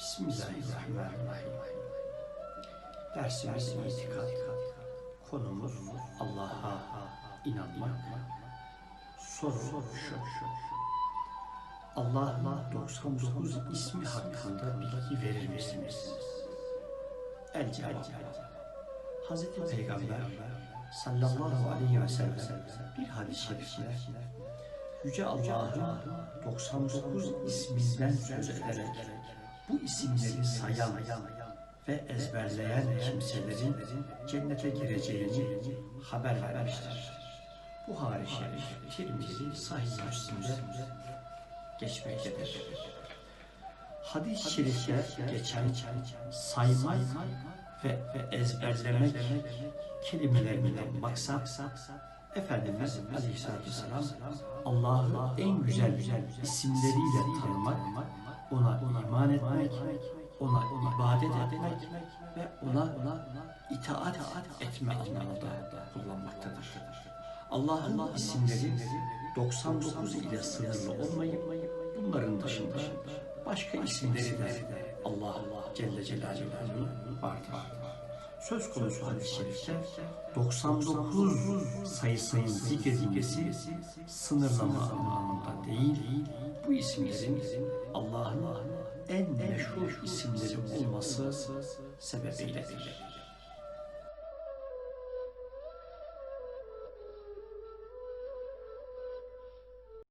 Bismillahirrahmanirrahim. Dersimiz itikat. Konumuz Allah'a inanmak. Soru şu. Allah'ın 99 ismi hakkında bilgi verir misiniz? El cevap. Hazreti Peygamber sallallahu aleyhi ve sellem bir hadis-i şerifte Yüce Allah'ın 99 isminden söz ederek bu isimleri sayan ve ezberleyen kimselerin cennete gireceğini haber vermiştir. Buhari Şerif, Tirmizi, Sahih Müslim'de geçmektedir. Hadis-i şerifte geçen saymak ve, ve ezberlemek kelimelerinden maksat Efendimiz Aleyhisselatü Vesselam Allah'ı en güzel güzel isimleriyle tanımak, ona iman etmek, ona ibadet etmek ve ona itaat etme anlamında kullanmaktadır. Allah'ın isimleri 99 ile sınırlı olmayıp bunların dışında başka isimleri de Allah Celle Celaluhu vardır. Söz konusu hadis-i şerifte 99 sayısının zikredilmesi sınırlama anlamında değil, bu isimlerin Allah'ın en meşhur isimleri olması sebebiyledir.